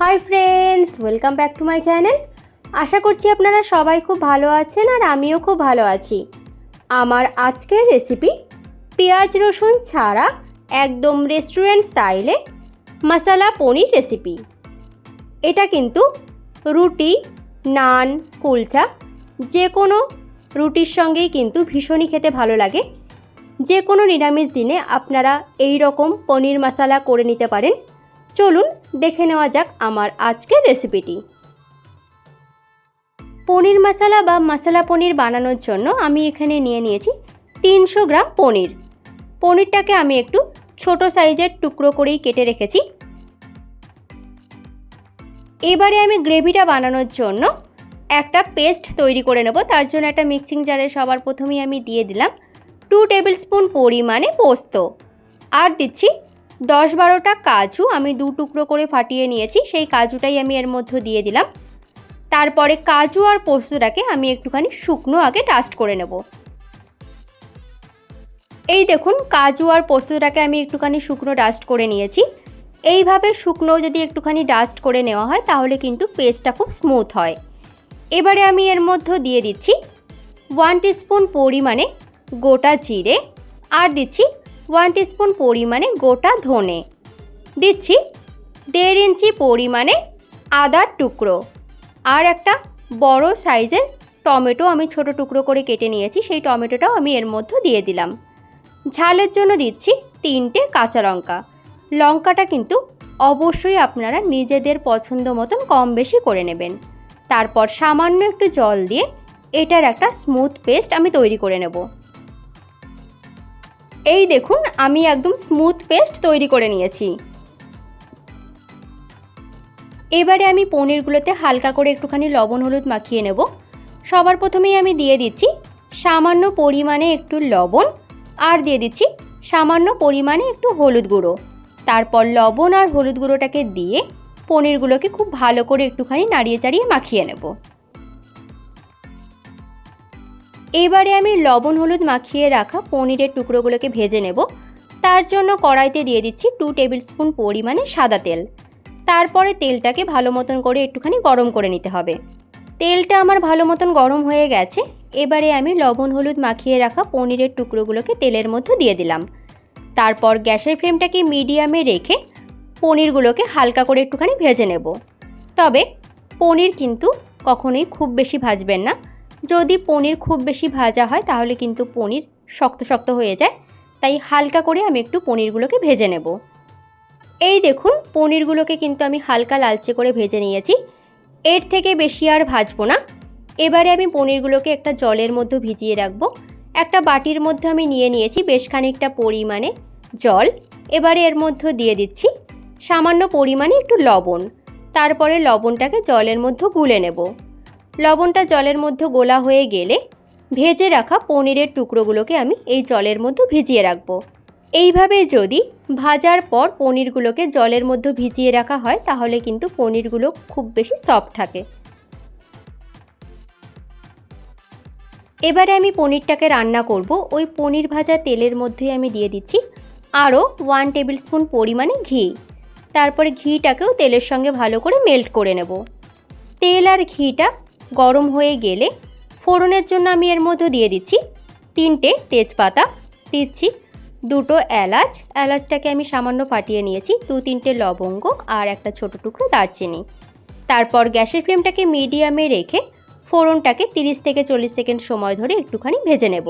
Hi friends welcome back to my channel আশা করছি আপনারা সবাই খুব ভালো আছেন আর আমিও খুব ভালো আছি। আমার আজকের রেসিপি পেঁয়াজ রসুন ছাড়া একদম রেস্টুরেন্ট স্টাইলে মশালা পনির রেসিপি এটা কিন্তু রুটি, নান, কুলচা যে কোনো রুটির সঙ্গেই কিন্তু ভীষণই খেতে ভালো লাগে। যে কোনো নিরামিষ দিনে আপনারা এই রকম পনির মশালা করে নিতে পারেন। চলুন দেখে নেওয়া যাক আমার আজকের রেসিপিটি। পনির মশালা বা মশলা পনির বানানোর জন্য আমি এখানে নিয়ে নিয়েছি তিনশো গ্রাম পনির। পনিরটাকে আমি একটু ছোট সাইজের টুকরো করেই কেটে রেখেছি। এবারে আমি গ্রেভিটা বানানোর জন্য একটা পেস্ট তৈরি করে নেব। তার জন্য একটা মিক্সিং জারে সবার প্রথমেই আমি দিয়ে দিলাম টু টেবিল স্পুন পরিমাণে পোস্ত। আর দিচ্ছি দশ বারোটা কাজু আমি দু টুকরো করে ফাটিয়ে নিয়েছি, সেই কাজুটাই আমি এর মধ্যে দিয়ে দিলাম। তারপরে কাজু আর পোস্তটাকে আমি একটুখানি শুকনো আগে ডাস্ট করে নেব। এই দেখুন, কাজু আর পোস্তটাকে আমি একটুখানি শুকনো ডাস্ট করে নিয়েছি। এইভাবে শুকনো যদি একটুখানি ডাস্ট করে নেওয়া হয়, তাহলে কিন্তু পেস্টটা খুব স্মুথ হয়। এবারে আমি এর মধ্যে দিয়ে দিচ্ছি ওয়ান টিস্পুন পরিমাণে গোটা জিরে, আর দিচ্ছি ওয়ান টিস্পুন পরিমাণে গোটা ধনে। দিচ্ছি দেড় ইঞ্চি পরিমাণে আদার টুকরো। আর একটা বড় সাইজের টমেটো আমি ছোট টুকরো করে কেটে নিয়েছি, সেই টমেটোটাও আমি এর মধ্যে দিয়ে দিলাম। ঝালের জন্য দিচ্ছি তিনটে কাঁচা লঙ্কা। লঙ্কাটা কিন্তু অবশ্যই আপনারা নিজেদের পছন্দ মতন কম বেশি করে নেবেন। তারপর সামান্য একটু জল দিয়ে এটার একটা স্মুথ পেস্ট আমি তৈরি করে নেব। এই দেখুন, আমি একদম স্মুথ পেস্ট তৈরি করে নিয়েছি। এবারে আমি পনিরগুলোতে হালকা করে একটুখানি লবণ, হলুদ মাখিয়ে নেব। সবার প্রথমেই আমি দিয়ে দিচ্ছি সামান্য পরিমাণে একটু লবণ আর দিয়ে দিচ্ছি সামান্য পরিমাণে একটু হলুদ গুঁড়ো। তারপর লবণ আর হলুদ গুঁড়োটাকে দিয়ে পনিরগুলোকে খুব ভালো করে একটুখানি নাড়িয়ে চাড়িয়ে মাখিয়ে নেব। এবারে আমি লবণ, হলুদ মাখিয়ে রাখা পনিরের টুকরোগুলোকে ভেজে নেব। তার জন্য কড়াইতে দিয়ে দিচ্ছি টু টেবিল স্পুন পরিমাণে সাদা তেল। তারপরে তেলটাকে ভালো মতন করে একটুখানি গরম করে নিতে হবে। তেলটা আমার ভালো মতন গরম হয়ে গেছে। এবারে আমি লবণ, হলুদ মাখিয়ে রাখা পনিরের টুকরোগুলোকে তেলের মধ্যে দিয়ে দিলাম। তারপর গ্যাসের ফ্লেমটাকে মিডিয়ামে রেখে পনিরগুলোকে হালকা করে একটুখানি ভেজে নেব। তবে পনির কিন্তু কখনোই খুব বেশি ভাজবেন না। যদি পনির খুব বেশি ভাজা হয়, তাহলে কিন্তু পনির শক্ত শক্ত হয়ে যায়। তাই হালকা করে আমি একটু পনিরগুলোকে ভেজে নেব। এই দেখুন, পনিরগুলোকে কিন্তু আমি হালকা লালচে করে ভেজে নিয়েছি। এর থেকে বেশি আর ভাজবো না। এবারে আমি পনিরগুলোকে একটা জলের মধ্যে ভিজিয়ে রাখব। একটা বাটির মধ্যে আমি নিয়ে নিয়েছি বেশ খানিকটা পরিমাণে জল। এবারে এর মধ্যে দিয়ে দিচ্ছি সামান্য পরিমাণে একটু লবণ। তারপরে লবণটাকে জলের মধ্যে গুলে নেব। লবণটা জলের মধ্যে গোলা হয়ে গেলে ভেজে রাখা পনিরের টুকরোগুলোকে আমি এই জলের মধ্যে ভিজিয়ে রাখব। এইভাবে যদি ভাজার পর পনিরগুলোকে জলের মধ্যে ভিজিয়ে রাখা হয়, তাহলে কিন্তু পনিরগুলো খুব বেশি সফট থাকে। এবারে আমি পনিরটাকে রান্না করব। ওই পনির ভাজা তেলের মধ্যে আমি দিয়ে দিচ্ছি আরও ওয়ান টেবিল স্পুন পরিমাণে ঘি। তারপরে ঘিটাকেও তেলের সঙ্গে ভালো করে মেল্ট করে নেব। তেল আর ঘিটা গরম হয়ে গেলে ফোড়নের জন্য আমি এর মধ্যে দিয়ে দিচ্ছি তিনটে তেজপাতা, দিচ্ছি দুটো এলাচ। এলাচটাকে আমি সামান্য ফাটিয়ে নিয়েছি, দু তিনটে লবঙ্গ আর একটা ছোট টুকরো দারচিনি। তারপর গ্যাসের ফ্লেমটাকে মিডিয়ামে রেখে ফোড়নটাকে তিরিশ থেকে চল্লিশ সেকেন্ড সময় ধরে একটুখানি ভেজে নেব।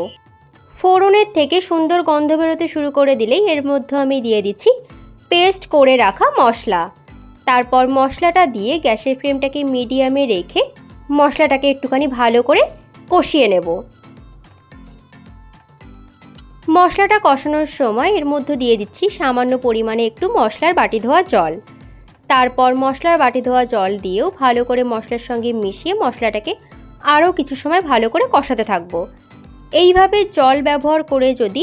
ফোড়নের থেকে সুন্দর গন্ধ বেরোতে শুরু করে দিলেই এর মধ্যে আমি দিয়ে দিচ্ছি পেস্ট করে রাখা মশলা। তারপর মশলাটা দিয়ে গ্যাসের ফ্লেমটাকে মিডিয়ামে রেখে মশলাটাকে একটুখানি ভালো করে কষিয়ে নেব। মশলাটা কষানোর সময় এর মধ্যে দিয়ে দিচ্ছি সামান্য পরিমাণে একটু মশলার বাটি ধোয়া জল। তারপর মশলার বাটি ধোয়া জল দিয়েও ভালো করে মশলার সঙ্গে মিশিয়ে মশলাটাকে আরও কিছু সময় ভালো করে কষাতে থাকব। এইভাবে জল ব্যবহার করে যদি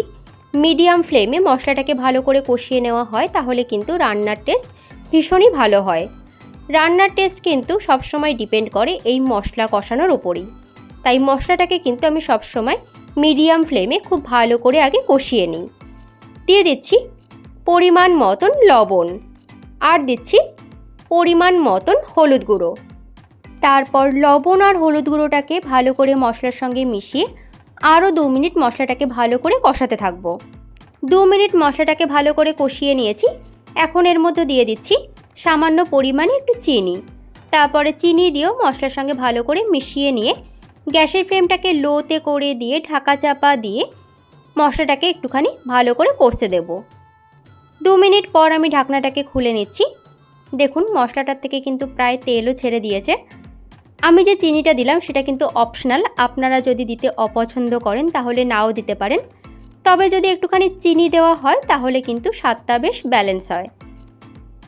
মিডিয়াম ফ্লেমে মশলাটাকে ভালো করে কষিয়ে নেওয়া হয় তাহলে কিন্তু রান্নার টেস্ট ভীষণই ভালো হয়। রান্নার টেস্ট কিন্তু সবসময় ডিপেন্ড করে এই মশলা কষানোর ওপরেই তাই মশলাটাকে কিন্তু আমি সবসময় মিডিয়াম ফ্লেমে খুব ভালো করে আগে কষিয়ে নিই। দিয়ে দিচ্ছি পরিমাণ মতন লবণ আর দিচ্ছি পরিমাণ মতন হলুদ গুঁড়ো। তারপর লবণ আর হলুদ গুঁড়োটাকে ভালো করে মশলার সঙ্গে মিশিয়ে আরও দু মিনিট মশলাটাকে ভালো করে কষাতে থাকব। দু মিনিট মশলাটাকে ভালো করে কষিয়ে নিয়েছি। এখন এর মধ্যে দিয়ে দিচ্ছি সামান্য পরিমাণে একটু চিনি। তারপরে চিনি দিয়েও মশলার সঙ্গে ভালো করে মিশিয়ে নিয়ে গ্যাসের ফ্লেমটাকে লোতে করে দিয়ে ঢাকা চাপা দিয়ে মশলাটাকে একটুখানি ভালো করে কষতে দেব। দু মিনিট পর আমি ঢাকনাটাকে খুলে নিচ্ছি। দেখুন, মশলাটার থেকে কিন্তু প্রায় তেলও ছেড়ে দিয়েছে। আমি যে চিনিটা দিলাম, সেটা কিন্তু অপশনাল। আপনারা যদি দিতে অপছন্দ করেন, তাহলে নাও দিতে পারেন। তবে যদি একটুখানি চিনি দেওয়া হয়, তাহলে কিন্তু স্বাদটা বেশ ব্যালেন্স হয়।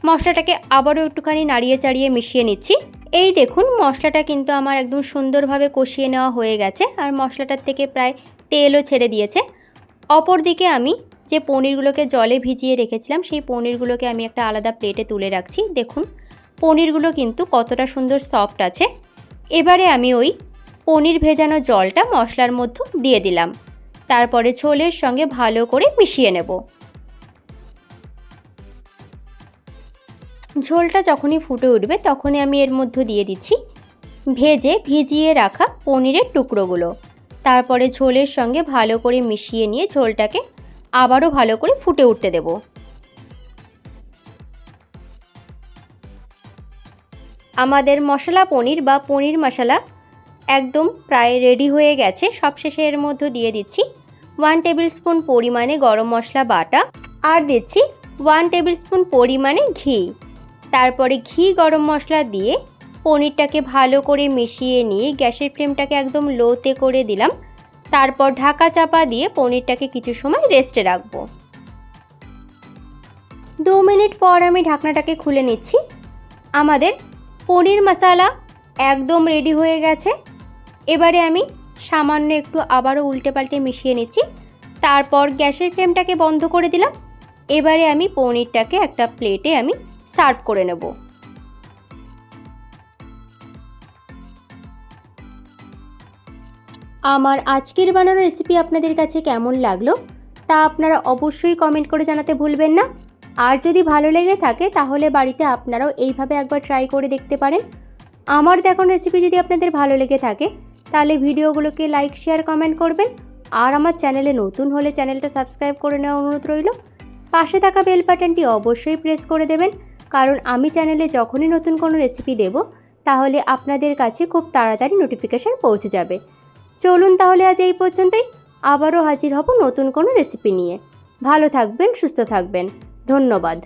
মশলাটাকে আবারও একটুখানি নাড়িয়ে চাড়িয়ে মিশিয়ে নিচ্ছি। এই দেখুন, মশলাটা কিন্তু আমার একদম সুন্দরভাবে কষিয়ে নেওয়া হয়ে গেছে আর মশলাটার থেকে প্রায় তেলও ছেড়ে দিয়েছে। অপর দিকে আমি যে পনিরগুলোকে জলে ভিজিয়ে রেখেছিলাম, সেই পনিরগুলোকে আমি একটা আলাদা প্লেটে তুলে রাখছি। দেখুন, পনিরগুলো কিন্তু কতটা সুন্দর সফট আছে। এবারে আমি ওই পনির ভেজানো জলটা মশলার মধ্যে দিয়ে দিলাম। তারপরে ঝোলের সঙ্গে ভালো করে মিশিয়ে নেব। ঝোলটা যখনই ফুটে উঠবে তখনই আমি এর মধ্যে দিয়ে দিচ্ছি ভেজে ভিজিয়ে রাখা পনিরের টুকরোগুলো। তারপরে ঝোলের সঙ্গে ভালো করে মিশিয়ে নিয়ে ঝোলটাকে আবারও ভালো করে ফুটে উঠতে দেব। আমাদের মশলা পনির বা পনির মশলা একদম প্রায় রেডি হয়ে গেছে। সবশেষে এর মধ্যে দিয়ে দিচ্ছি ওয়ান টেবিল স্পুন পরিমাণে গরম মশলা বাটা। আর দিচ্ছি ওয়ান টেবিল স্পুন পরিমাণে ঘি। তারপরে ঘি গরম মশলা দিয়ে পনিরটাকে ভালো করে মিশিয়ে নিয়ে গ্যাসের ফ্লেমটাকে একদম লোতে করে দিলাম। তারপর ঢাকা চাপা দিয়ে পনিরটাকে কিছু সময় রেস্টে রাখব। দু মিনিট পর আমি ঢাকনাটাকে খুলে নিচ্ছি। আমাদের পনির মশালা একদম রেডি হয়ে গেছে। এবারে আমি সামান্য একটু আবারও উল্টে পাল্টে মিশিয়ে নিচ্ছি। তারপর গ্যাসের ফ্লেমটাকে বন্ধ করে দিলাম। এবারে আমি পনিরটাকে একটা প্লেটে আমি সার্ভ করে নেব। আমার আজকের বানানো রেসিপি আপনাদের কাছে কেমন লাগল তা আপনারা অবশ্যই কমেন্ট করে জানাতে ভুলবেন না। আর যদি ভালো লেগে থাকে তাহলে বাড়িতে আপনারাও এইভাবে একবার ট্রাই করে দেখতে পারেন। আমার দেখানো রেসিপি যদি আপনাদের ভালো লেগে থাকে তাহলে ভিডিওগুলোকে লাইক শেয়ার কমেন্ট করবেন। আর আমার চ্যানেলে নতুন হলে চ্যানেলটা সাবস্ক্রাইব করে নেওয়া অনুরোধ রইল। পাশে থাকা বেল বাটনটি অবশ্যই প্রেস করে দেবেন। কারণ আমি চ্যানেলে যখনই নতুন কোনো রেসিপি দেব, তাহলে আপনাদের কাছে খুব তাড়াতাড়ি নোটিফিকেশান পৌঁছে যাবে। চলুন তাহলে আজ এই পর্যন্তই। আবারও হাজির হব নতুন কোনো রেসিপি নিয়ে। ভালো থাকবেন, সুস্থ থাকবেন। ধন্যবাদ।